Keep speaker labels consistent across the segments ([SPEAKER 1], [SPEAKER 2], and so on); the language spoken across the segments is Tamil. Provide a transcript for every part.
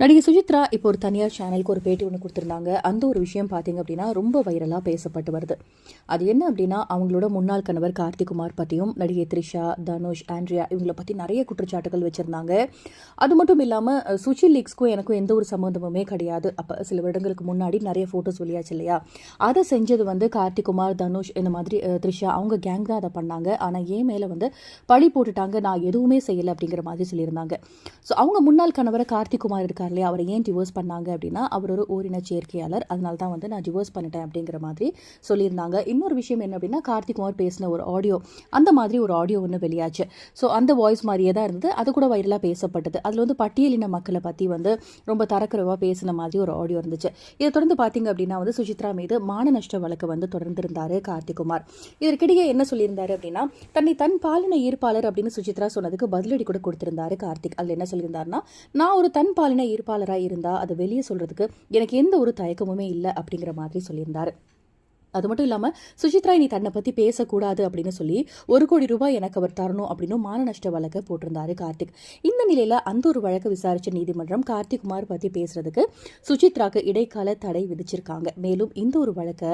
[SPEAKER 1] நடிகை சுஜித்ரா இப்போ ஒரு தனியார் சேனலுக்கு ஒரு பேட்டி ஒன்று கொடுத்துருந்தாங்க. அந்த ஒரு விஷயம் பார்த்தீங்க அப்படின்னா ரொம்ப வைரலாக பேசப்பட்டு வருது. அது என்ன அப்படின்னா அவங்களோட முன்னாள் கணவர் கார்த்திகுமார் பற்றியும் நடிகை த்ரிஷா தனுஷ் ஆண்ட்ரியா இவங்கள பற்றி நிறைய குற்றச்சாட்டுகள் வச்சுருந்தாங்க. அது மட்டும் இல்லாமல் சுஷி லீக்ஸ்க்கும் எனக்கும் எந்த ஒரு சம்மந்தமுமே கிடையாது. அப்போ சில வருடங்களுக்கு முன்னாடி நிறைய ஃபோட்டோஸ் வெளியாச்சு இல்லையா? அதை செஞ்சது வந்து கார்த்திகுமார் தனுஷ் இந்த மாதிரி த்ரிஷா அவங்க கேங் தான் அதை பண்ணாங்க. ஆனால் ஏன் மேலே வந்து பழி போட்டுட்டாங்க. நான் எதுவுமே செய்யலை அப்படிங்கிற மாதிரி சொல்லியிருந்தாங்க. ஸோ அவங்க முன்னாள் கணவரை கார்த்திகுமார் இருக்கார் இல்லையா அவர் ஏன் டிவோர்ஸ் பண்ணாங்க அப்படின்னா அவர் ஒரு ஓரின சேர்க்கையாளர். அதனால தான் வந்து நான் டிவோர்ஸ் பண்ணிட்டேன் அப்படிங்கிற மாதிரி சொல்லியிருந்தாங்க. இன்னொரு விஷயம் என்ன அப்படின்னா கார்த்திகுமார் பேசின ஒரு ஆடியோ அந்த மாதிரி ஒரு ஆடியோ ஒன்று வெளியாச்சு. ஸோ அந்த வாய்ஸ் மாதிரியே தான் இருந்தது. அது கூட வைரலாக பேசப்பட்டது. அதில் வந்து பட்டியலின மக்களை பற்றி வந்து ரொம்ப தரக்குறைவாக பேசின மாதிரி ஒரு ஆடியோ இருந்துச்சு. இதை தொடர்ந்து பார்த்தீங்க அப்படின்னா வந்து சுசித்ரா மீது மான நஷ்ட வழக்கு வந்து தொடர்ந்திருந்தார் கார்த்திகுமார் இதற்கிடையே என்ன சொல்லியிருந்தாரு அப்படின்னா தன்னை தன் பாலின ஈர்ப்பாளர் அப்படின்னு சுசித்ரா சொன்னதுக்கு பதிலடி கூட கொடுத்திருந்தாரு கார்த்திக். அதில் என்ன சொல்லியிருந்தாருன்னா நான் ஒரு தன் பாலின ஈர்ப்பாளராக இருந்தா அதை வெளியே சொல்றதுக்கு எனக்கு எந்த ஒரு தயக்கமுமே இல்லை அப்படிங்கிற மாதிரி சொல்லியிருந்தார். அது மட்டும் இல்லாமல் சுசித்ரா நீ தன்னை பற்றி பேசக்கூடாது அப்படின்னு சொல்லி ஒரு கோடி ரூபாய் எனக்கு அவர் தரணும் அப்படின்னு மான நஷ்ட வழக்கை போட்டிருந்தாரு கார்த்திக். இந்த நிலையில் அந்த ஒரு வழக்கை விசாரித்த நீதிமன்றம் கார்த்திக்குமார் பற்றி பேசுறதுக்கு சுசித்ராக்கு இடைக்கால தடை விதிச்சிருக்காங்க. மேலும் இந்த ஒரு வழக்கை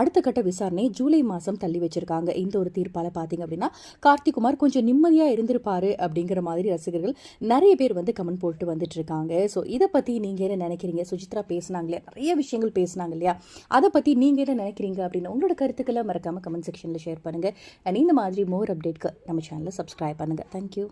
[SPEAKER 1] அடுத்த கட்ட விசாரணை ஜூலை மாதம் தள்ளி வச்சிருக்காங்க. இந்த ஒரு தீர்ப்பால் பார்த்தீங்க அப்படின்னா கார்த்திக்குமார் கொஞ்சம் நிம்மதியாக இருந்திருப்பாரு அப்படிங்கிற மாதிரி ரசிகர்கள் நிறைய பேர் வந்து கமெண்ட் போட்டு வந்துட்டு இருக்காங்க ஸோ இதை பற்றி நீங்கள் என்ன நினைக்கிறீங்க? சுசித்ரா இல்லையா? நிறைய விஷயங்கள் பேசுனாங்க இல்லையா? அதை பற்றி நீங்கள் என்ன நினைக்கிறீங்க? அப்படின்னு உங்களோட கருத்துக்களை மறக்காமல் கமெண்ட் செக்ஷனில் ஷேர் பண்ணுங்கள் அண்ட் இந்த மாதிரி மோர் அப்டேட்க்கு நம்ம சேனலை சப்ஸ்கிரைப் பண்ணுங்கள் தேங்க்யூ